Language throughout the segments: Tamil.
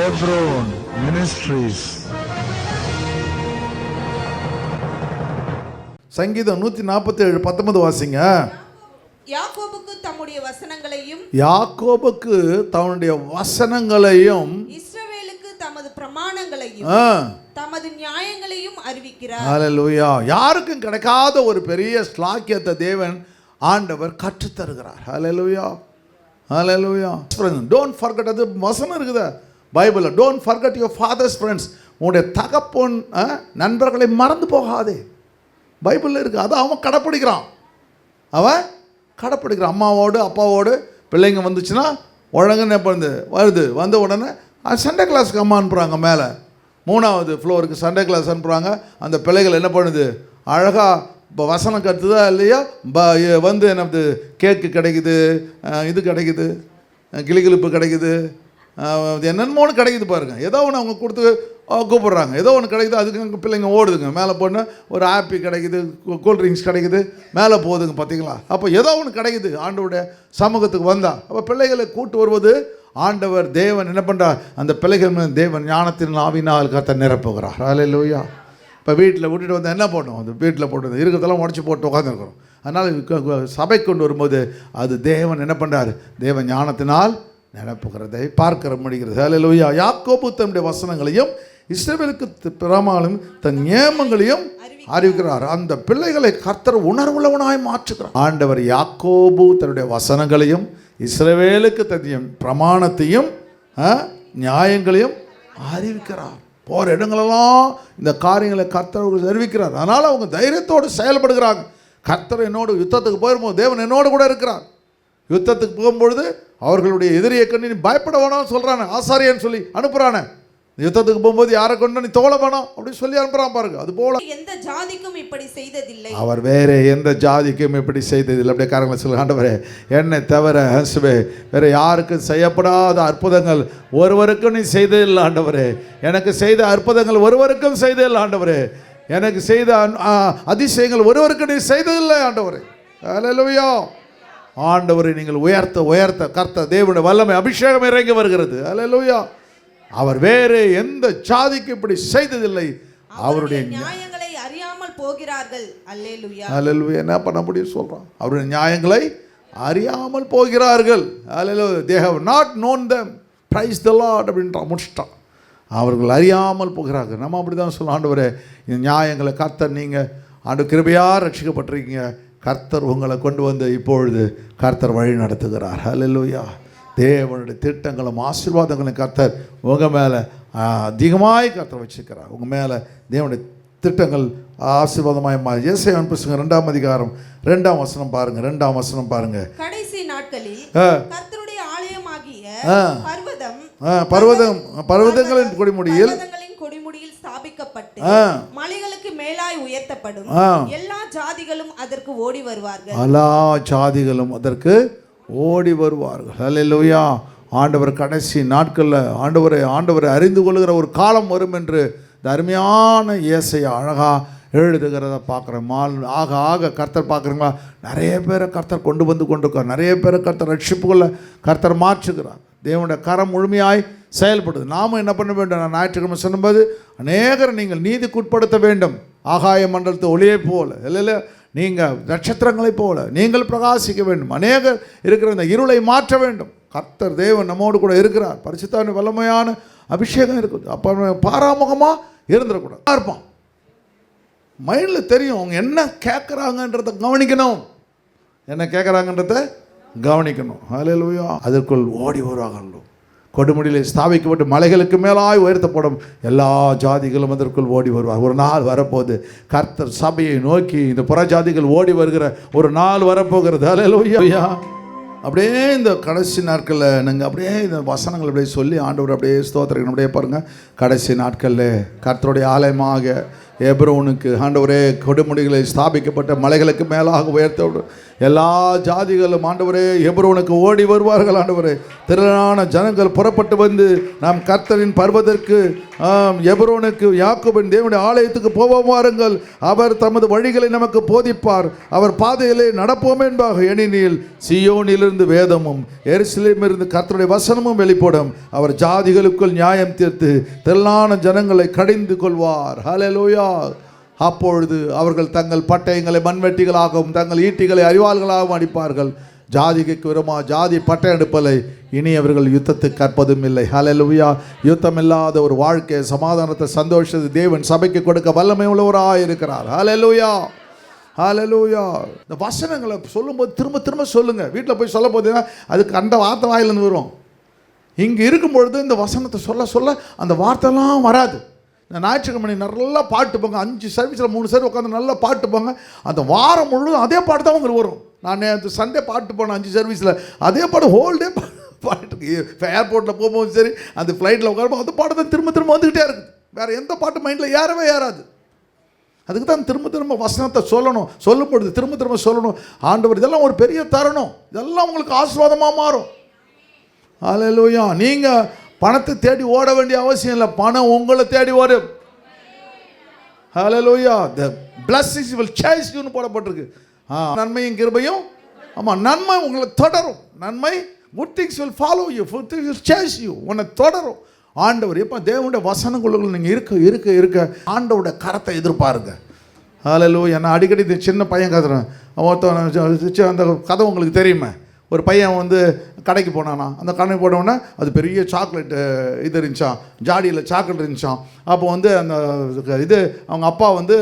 Hebron Ministries. சங்கீதம் நூற்றி நாற்பத்தி ஏழு பத்தொன்பது வாசிங்க. யாக்கோபுக்கு தம்முடைய வசனங்களையும் யாக்கோபுக்கு தன்னுடைய வசனங்களையும் இஸ்ரவேலுக்கு தமது பிரமாணங்களையும் ஆ, தமது நியாயங்களையும் அறிவிக்கிறார். ஹalleluya. யாருக்கும் கிடைக்காத ஒரு பெரிய ஸ்லாக்கியத்தை தேவன் ஆண்டவர் கற்றுத் தருகிறார் ஹalleluya. ஹalleluya. டோன்ட் ஃபர்கட் அது வசனம் இருக்குதா. பைபிளில் don't forget your father's friends உன்னுடைய தகப்பன் ஆ, நண்பர்களை மறந்து போகாதே. பைபிளில் இருக்குது அதை அவன் கடைப்பிடிக்கிறான். அவன் கடைப்பிடிக்கிறான். அம்மாவோடு அப்பாவோடு பிள்ளைங்க வந்துச்சுன்னா உழங்குன்னு எப்போ வந்து வருது. வந்த உடனே அது சண்டே கிளாஸ்க்கு அம்மா அனுப்புகிறாங்க மேலே. மூணாவது ஃப்ளோருக்கு சண்டே கிளாஸ் அனுப்புகிறாங்க அந்த பிள்ளைகள் என்ன பண்ணுது? அழகாக இப்போ வசனம் கற்றுதா இல்லையா? ப வந்து என்னது? கேக்கு கிடைக்குது இது கிடைக்குது கிளிகிழிப்பு கிடைக்குது. என்னென்னமோன்னு கிடைக்குது பாருங்க. ஏதோ ஒன்று அவங்க கொடுத்து கூப்பிட்றாங்க. ஏதோ ஒன்று கிடைக்குது அதுக்கு பிள்ளைங்க ஓடுதுங்க. மேலே போனால் ஒரு ஆப்பி கிடைக்குது கூல் ட்ரிங்க்ஸ் கிடைக்குது மேலே போகுதுங்க பார்த்தீங்களா? அப்போ ஏதோ ஒன்று கிடைக்குது. ஆண்டவருடைய சமூகத்துக்கு வந்தால் அப்போ பிள்ளைகளை கூட்டு வருவது ஆண்டவர் தேவன் என்ன பண்ணுறார் அந்த பிள்ளைகள் தேவன் ஞானத்தின் ஆவினால் கத்த நிரப்புகிறார். அல்லேலூயா இப்போ வீட்டில் விட்டுட்டு வந்து என்ன பண்ணும் அது வீட்டில் போட்டு இருக்கிறதெல்லாம் உடச்சி போட்டு உட்காந்துருக்குறோம் அதனால் சபை கொண்டு வரும்போது அது தேவன் என்ன பண்ணுறாரு தேவன் ஞானத்தினால் நிரப்புகிறதை பார்க்கிற முடிகிறது. அல்லேலூயா யாக்கோபு தன்னுடைய வசனங்களையும் இஸ்ரவேலுக்கு தி- பிரமாணம் தன் நியமங்களையும் அறிவிக்கிறார். அந்த பிள்ளைகளை கர்த்தர் உணர்வுள்ளவனாய் மாற்றுகிறார். ஆண்டவர் யாக்கோபு தன்னுடைய வசனங்களையும் இஸ்ரவேலுக்கு தன் பிரமாணத்தையும் நியாயங்களையும் அறிவிக்கிறார். போகிற இடங்களெல்லாம் இந்த காரியங்களை கர்த்தர் அறிவிக்கிறார். அதனால் அவங்க தைரியத்தோடு செயல்படுகிறாங்க. கர்த்தர் என்னோடு யுத்தத்துக்கு போயிரும்போது தேவன் என்னோடு கூட இருக்கிறார். யுத்தத்துக்கு போகும்பொழுது அவர்களுடைய எதிரியை கண்டு நீ பயப்பட வேணாம்னு சொல்கிறானே ஆசாரியன்னு சொல்லி அனுப்புகிறானே யுத்தத்துக்கு போகும்போது யாரை கொண்டு நீ தோழ வேணாம் அப்படின்னு சொல்லி அனுப்புகிறான் பாருங்க. அது போல எந்த ஜாதிக்கும் இப்படி செய்ததில்லை. அவர் வேற எந்த ஜாதிக்கும் இப்படி செய்ததில்லை. அப்படியே காரங்களை சொல்ல ஆண்டவரே. என்னை தவிர ஹசுவே வேற யாருக்கும் செய்யப்படாத அற்புதங்கள் ஒருவருக்கும் நீ செய்ததில்லை ஆண்டவரே. எனக்கு செய்த அற்புதங்கள் ஒருவருக்கும் செய்ததில்லை ஆண்டவரே. எனக்கு செய்த அதிசயங்கள் ஒருவருக்கும் நீ செய்ததில்லை ஆண்டவரே. அல்லேலூயா ஆண்டவரை நீங்கள் உயர்த்த உயர்த்த கர்த்த தேவனுடைய வல்லமை அபிஷேகம் இறங்கி வருகிறது. அல்லேலூயா. அவர் வேறு எந்த ஜாதிக்கும் இப்படி செய்ததில்லை. அவருடைய நியாயங்களை அறியாமல் போகிறார்கள். அல்லேலுயா. என்ன பண்ண முடியும் சொல்கிறான் அவருடைய நியாயங்களை அறியாமல் போகிறார்கள். அல்லேலூயா. They have not known them praise the Lord அப்படின்றான் முடிச்சிட்டான். அவர்கள் அறியாமல் போகிறார்கள். நம்ம அப்படி தான் சொல்லலாம் ஆண்டவரே நியாயங்களை கர்த்தர் நீங்கள் ஆண்டு கிருபையாக ரட்சிக்கப்பட்டிருக்கீங்க. கர்த்தர் உங்களை கொண்டு வந்து இப்பொழுது கர்த்தர் வழி நடத்துகிறார் அல்லேலூயா தேவனுடைய திட்டங்களும் ஆசீர்வாதங்களும் கர்த்தர் உங்கள் மேலே அதிகமாய் கர்த்தர் வச்சுக்கிறார் உங்கள் மேலே தேவனுடைய திட்டங்கள் ஆசீர்வாதமாய் மா ஏசையான் புஸ்தகம் ரெண்டாம் அதிகாரம் ரெண்டாம் வசனம் பாருங்க ரெண்டாம் வசனம் பாருங்க கடைசி நாட்களில். கர்த்தருடைய ஆலயமாகிய. பர்வதம் பர்வதம் பர்வதங்களின் கொடிமுடியில் கொடிமுடியில் ஸ்தாபிக்கப்பட்டு ஆ. மலைகளுக்கு மேலாய் உயர்த்தப்படும். எல்லா ஜாதிகளும் அதற்கு ஓடி வருவார்கள். அலா ஜாதிகளும் அதற்கு ஓடி வருவார்கள். அல்லேலூயா ஆண்டவர் கடைசி நாட்களில் ஆண்டவரை ஆண்டவரை அறிந்து கொள்கிற ஒரு காலம் வரும் என்று இந்த அருமையான இயேசையை அழகாக எழுதுகிறத பார்க்குறேன் மால் ஆக ஆக கர்த்தர் பார்க்குறீங்களா? நிறைய பேரை கர்த்தர் கொண்டு வந்து கொண்டிருக்கார். நிறைய பேரை கர்த்தர் ரட்சிப்புக்குள்ள கர்த்தர் மாற்றுகிறார். தேவனுடைய கரம் முழுமையாய் செயல்படுது. நாம் என்ன பண்ண வேண்டும்? நான் ஞாயிற்றுக்கிழமை சொன்னபோது அநேகரை நீங்கள் நீதிக்குட்படுத்த வேண்டும். ஆகாய மண்டலத்து ஒளியை போல. இல்லை இல்லை. நீங்கள் நட்சத்திரங்களைப் போல. நீங்கள் பிரகாசிக்க வேண்டும். அநேகர் இருக்கிற இந்த இருளை மாற்ற வேண்டும். கர்த்தர் தேவன் நம்மோடு கூட இருக்கிறார். பரிசுத்தான வல்லமையான அபிஷேகம் இருக்குது. அப்போ பாராமுகமாக இருந்துடக்கூடாது. இருப்பான் மைண்டில் தெரியும் அவங்க என்ன கேட்குறாங்கன்றத கவனிக்கணும். என்ன கேட்குறாங்கன்றத கவனிக்கணும். அதில் அதற்குள் ஓடி வருவார்கள். கொடுமுடியில் ஸ்தாபிக்கப்பட்டு மலைகளுக்கு மேலாய் உயர்த்தப்படும் எல்லா ஜாதிகளும் அதற்குள் ஓடி வருவார் ஒரு நாள் வரப்போகுது. கர்த்தர் சபையை நோக்கி இந்த புறஜாதிகள் ஓடி வருகிற ஒரு நாள் வரப்போகிறது. ஹalleluya அப்படியே இந்த கடைசி நாட்களில் நீங்கள் அப்படியே இந்த வசனங்கள் அப்படியே சொல்லி ஆண்டவர் அப்படியே ஸ்தோத்திரம் அப்படியே பாருங்கள் கடைசி நாட்களில் கர்த்தருடைய ஆலயமாக எப்ரோனுக்கு ஆண்டவரே கொடுமுடிகளை ஸ்தாபிக்கப்பட்ட மலைகளுக்கு மேலாக உயர்த்த எல்லா ஜாதிகளும் ஆண்டவரே எப்ரோனுக்கு ஓடி வருவார்கள் ஆண்டவரே. திரளான ஜனங்கள் புறப்பட்டு வந்து நாம் கர்த்தரின் பர்வதற்கு ஆம், எபரோனுக்கு யாக்கோபின் தேவனுடைய ஆலயத்துக்கு போவோம் வாருங்கள். அவர் தமது வழிகளை நமக்கு போதிப்பார். அவர் பாதையிலே நடப்போம் என்பாக எண்ணினில் சியோனிலிருந்து வேதமும் எருசலேமிலிருந்து கர்த்தருடைய வசனமும் வெளிப்படும். அவர் ஜாதிகளுக்குள் நியாயம் தீர்த்து திரளான ஜனங்களை கடிந்து கொள்வார். ஹalleluya அப்பொழுது அவர்கள் தங்கள் பட்டயங்களை மண்வெட்டிகளாகவும் தங்கள் ஈட்டிகளை அறிவாள்களாகவும் அடிப்பார்கள். ஜாதிக்கு விரமா ஜாதி பட்டை எடுப்பலை. இனி அவர்கள் யுத்தத்துக்கு கற்பதும் இல்லை. ஹலலுவியா யுத்தம் இல்லாத ஒரு வாழ்க்கை சமாதானத்தை சந்தோஷத்தை தேவன் சபைக்கு கொடுக்க வல்லமை உள்ளவராக இருக்கிறார். ஹalleluya ஹலலுயா இந்த வசனங்களை சொல்லும்போது திரும்ப திரும்ப சொல்லுங்கள் வீட்டில் போய் சொல்ல போதுன்னா அதுக்கு அந்த வார்த்தை வாயிலிருந்து வரும். இங்கே இருக்கும் பொழுது இந்த வசனத்தை சொல்ல சொல்ல அந்த வார்த்தைலாம் வராது. இந்த ஞாயிற்றுக்கிழமை நல்லா பாட்டு போங்க. அஞ்சு சர்வீஸில் மூணு சர்வீஸ் உட்காந்து நல்லா பாட்டு போங்க. அந்த வாரம் முழுவதும் அதே பாட்டு தான் உங்களுக்கு வரும். நான் நேற்று சண்டே பாட்டு போனேன் அஞ்சு சர்வீஸில் அதே பாட்டு ஹோல் டே பாட்டு ஏர்போர்ட்டில் போகும்போது சரி அந்த ஃப்ளைட்டில் உட்காரும்போது அந்த பாட்டு தான் திரும்ப திரும்ப வந்துக்கிட்டே இருக்குது வேறு எந்த பாட்டு மைண்டில் ஏறவே ஏறாது. அதுக்கு தான் திரும்ப திரும்ப வசனத்தை சொல்லணும். சொல்லும் பொழுது திரும்ப திரும்ப சொல்லணும். ஆண்டவர் இதெல்லாம் ஒரு பெரிய தருணம். இதெல்லாம் உங்களுக்கு ஆசீர்வாதமாக மாறும். ஹalleluya நீங்கள் பணத்தை தேடி ஓட வேண்டிய அவசியம் இல்லை. பணம் உங்களை தேடி வரும். ஹalleluya the blessings வில் chase யூன்னு போடப்பட்டிருக்கு. ஆ நன்மையும் கிருபையும் ஆமாம் நன்மை உங்களை தொடரும். நன்மை good things will follow you good things will chase you உன்னை தொடரும். ஆண்டவர் எப்போ தேவனுடைய வசனங்களுக்குள்ள நீங்கள் இருக்க இருக்க இருக்க ஆண்டவோட கரத்தை எதிர்பாருங்க. ஹalleluya நான் அடிக்கடி இந்த சின்ன பையன் கத்துறேன். ஒருத்தன் அந்த கதை உங்களுக்கு தெரியுமே? ஒரு பையன் வந்து கடைக்கு போனானா அந்த கடைக்கு போனோடனே அது பெரிய சாக்லேட்டு இது இருந்துச்சான் ஜாடியில் சாக்லேட் இருந்துச்சான் அப்போ வந்து அந்த இது அவங்க அப்பா வந்து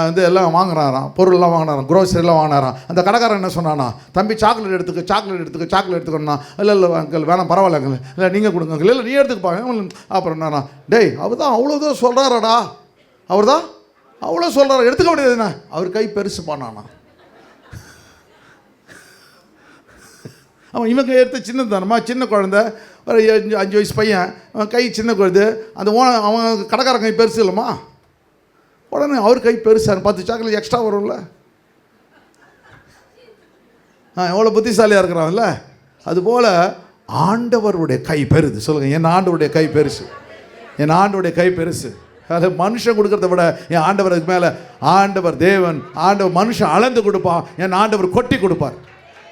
வந்து எல்லாம் வாங்குறாராம் பொருள்லாம் வாங்கினாராம் க்ரோசரிலாம் வாங்கினாராம் அந்த கடைக்காரன் என்ன சொன்னானா தம்பி சாக்லேட் எடுத்துக்க சாக்லேட் எடுத்துக்க சாக்லேட் எடுத்துக்கணும்னா இல்லை இல்லை அங்கிள் வேணாம் பரவாயில்ல அங்கிள் இல்லை நீங்கள் கொடுங்க இல்லை நீ எடுத்துக்கப்பாங்க அப்புறம் என்னன்னா டேய் அவர் தான் அவ்வளோதான் சொல்கிறாரடா அவர் தான் அவ்வளோ சொல்கிறார் எடுத்துக்க முடியாது என்ன? அவர் கை பெருசு பண்ணானா. அவன் இவன் எடுத்த சின்ன தானம்மா? சின்ன குழந்த. ஒரு அஞ்சு அஞ்சு வயசு பையன். அவன் கை சின்ன குழந்தை. அந்த ஓன அவன் கடைக்கார கை பெருசு இல்லைம்மா? உடனே அவர் கை பெருசா பத்து சாக்லேட் எக்ஸ்ட்ரா வரும்ல. ஆ எவ்வளோ புத்திசாலியாக இருக்கிறான்ல அதுபோல் ஆண்டவருடைய கை பெருது. சொல்லுங்கள் என் ஆண்டவருடைய கை பெருசு. என் ஆண்டவருடைய கை பெருசு. அது மனுஷன் கொடுக்கறத விட என் ஆண்டவருக்கு மேலே ஆண்டவர் தேவன் ஆண்டவர் மனுஷன் அளந்து கொடுப்பான். என் ஆண்டவர் கொட்டி கொடுப்பார்.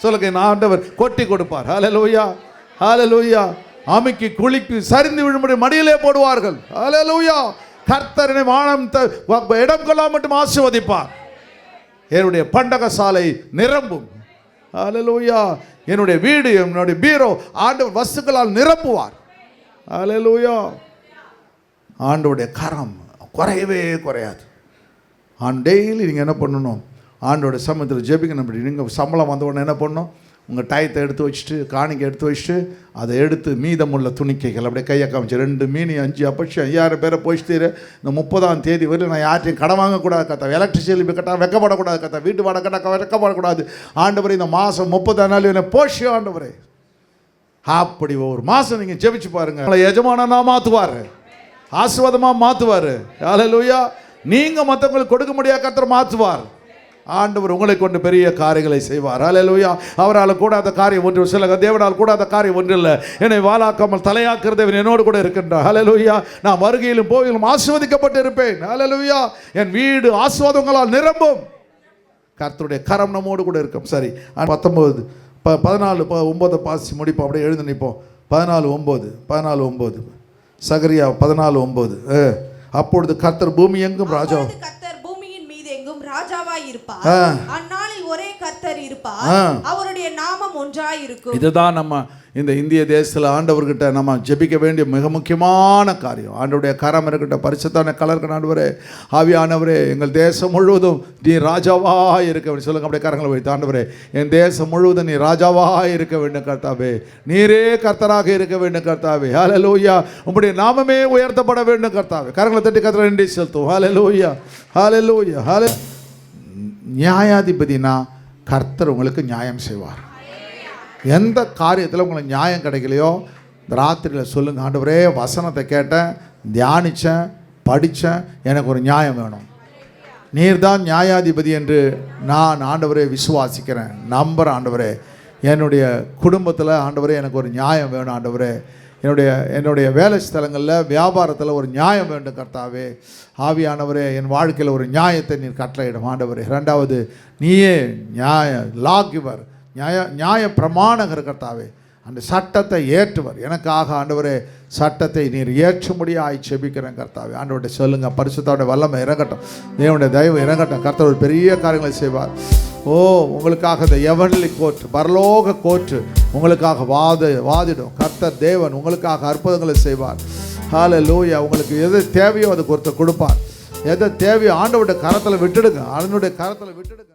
சொல்லுங்க நான் ஆண்டவர் கொட்டி கொடுப்பார். ஹலலூயா ஹலலூயா அமைக்கு குளிக்கு சரிந்து விழும்படி மடியிலே போடுவார்கள். ஹலலூயா கர்த்தரனை வானம் த- இடம் கொள்ளாம மட்டும் ஆசிர்வதிப்பார். என்னுடைய பண்டக சாலை நிரம்பும். ஹalleluya என்னுடைய வீடு என்னுடைய பீரோ ஆண்டவர் வஸ்துக்களால் நிரப்புவார் ஹalleluya ஆண்டவுடைய கரம் குறையவே குறையாது. ஆன் டெய்லி நீங்கள் என்ன பண்ணணும்? ஆண்டோட சமயத்தில் ஜெபிக்கணும் அப்படி நீங்கள் சம்பளம் வந்த உடனே என்ன பண்ணணும்? உங்கள் டயத்தை எடுத்து வச்சுட்டு காணிக்கை எடுத்து வச்சுட்டு அதை எடுத்து மீதமுள்ள துணிக்கைகள் அப்படியே கையை காமிச்சு ரெண்டு மீன் அஞ்சு அப்பட்சம் ஐயாயிரம் பேரை போயிட்டு இந்த முப்பதாம் தேதி வரையும் நான் யார்ட்டையும் கடன் வாங்கக்கூடாது கத்தா. எலக்ட்ரிசிட்டி பில் கட்டா வெக்கப்படக்கூடாது கத்தா. வீட்டு வாடகை கட்டா வெக்கப்படக்கூடாது. ஆண்டவரை இந்த மாதம் முப்பதாம் நாள் என்ன போஷி ஆண்டவரே. அப்படி ஒரு மாதம் நீங்கள் ஜெபிச்சு பாருங்க. உங்களை எஜமானனா மாற்றுவார் ஆசீர்வாதமாக மாற்றுவார் ஹalleluya நீங்கள் மற்றவங்களுக்கு கொடுக்க முடியாத கத்தர் மாற்றுவார் ஆண்டவர் உங்களை கொண்டு பெரிய காரியங்களை செய்வார். ஹalleluya அவரால் கூடாத காரியம் ஒன்று சில தேவனால் கூடாத காரியம் ஒன்று இல்லை. என்னை வாலாக்காமல் தலையாக்குறதவன் என்னோடு கூட இருக்கின்றார். ஹalleluya நான் வருகையிலும் போயிலும் ஆசிர்வதிக்கப்பட்டு இருப்பேன் ஹalleluya என் வீடு ஆசீர்வாதங்களால் நிரம்பும். கர்த்தருடைய கரம் நம்மோடு கூட இருக்கும். சரி பத்தொம்போது ப பதினாலு ப ஒம்பது பாசி முடிப்போம். அப்படியே எழுந்து நிற்போம். பதினாலு ஒம்பது பதினாலு ஒம்பது சகரியா பதினாலு ஒம்பது அப்பொழுது கர்த்தர் பூமி எங்கும் ராஜா அப்பொழுது கர்த்தர் பூமியின் மீது எங்கும் ராஜாவாய் இருப்பார். அந்நாளில் ஒரே கர்த்தர் இருப்பார். அவருடைய நாமம் ஒன்றாய் இருக்கும் இதுதான் நம்ம இந்த இந்திய தேசத்தில் ஆண்டவர்கிட்ட நம்ம ஜெபிக்க வேண்டிய மிக முக்கியமான காரியம். ஆண்டவருடைய கரம் இருக்கிட்ட பரிசுத்தான கலருக்கு ஆண்டவரே ஆவியானவரே எங்கள் தேசம் முழுவதும் நீ ராஜாவா இருக்க வேண்டும். சொல்லுங்க அப்படியே கரங்களை வைத்து ஆண்டவரே என் தேசம் முழுவதும் நீ ராஜாவா இருக்க வேண்டும் கர்த்தாவே. நீரே கர்த்தராக இருக்க வேண்டும் கர்த்தாவே. ஹalleluya உம்முடைய நாமமே உயர்த்தப்பட வேண்டும் கர்த்தாவே. கரங்களை தட்டி கர்த்தரை நன்றி செலுத்தும் ஹalleluya ஹalleluya ஹalleluya நியாயாதிபதினா கர்த்தர் உங்களுக்கு நியாயம் செய்வார். எந்த காரியத்தில் உங்களுக்கு நியாயம் கிடைக்கலையோ இந்த ராத்திரியில் சொல்லுங்கள் ஆண்டவரே வசனத்தை கேட்டேன் தியானித்தேன் படித்தேன் எனக்கு ஒரு நியாயம் வேணும். நீர்தான் நியாயாதிபதி என்று நான் ஆண்டவரே விசுவாசிக்கிறேன். நம்புகிறேன் ஆண்டவரே என்னுடைய குடும்பத்தில் ஆண்டவரே எனக்கு ஒரு நியாயம் வேணும் ஆண்டவரே. என்னுடைய என்னுடைய வேலை ஸ்தலங்களில் வியாபாரத்தில் ஒரு நியாயம் வேண்டும் கர்த்தாவே. ஆவியானவரே என் வாழ்க்கையில் ஒரு நியாயத்தை நீர் கட்டளையிடும். ஆண்டவரே ரெண்டாவது நீயே நியாய லாகிவர் நியாய நியாய பிரமாணகர் கர்த்தாவே. அந்த சட்டத்தை ஏற்றுவர். எனக்காக ஆண்டவரே சட்டத்தை நீர் ஏற்றும்படியாய் செபிக்கிறேன் கர்த்தாவே. ஆண்டவர்கிட்ட சொல்லுங்கள் பரிசுத்தோட வல்லமை இறங்கட்டும். தேவனுடைய தயவு இறங்கட்டும். கர்த்தர் ஒரு பெரிய காரியங்களை செய்வார். ஓ உங்களுக்காக இந்த எவன்லி கோர்ட் பரலோக கோர்ட்டு உங்களுக்காக வாத வாதிடும். கர்த்தர் தேவன் உங்களுக்காக அற்புதங்களை செய்வார். ஹால லூயா உங்களுக்கு எது தேவையோ அதுக்கு ஒருத்தர் கொடுப்பார். எதை தேவையோ ஆண்டவருடைய கரத்தில் விட்டுடுங்க. அதனுடைய கரத்தில் விட்டுடுங்க.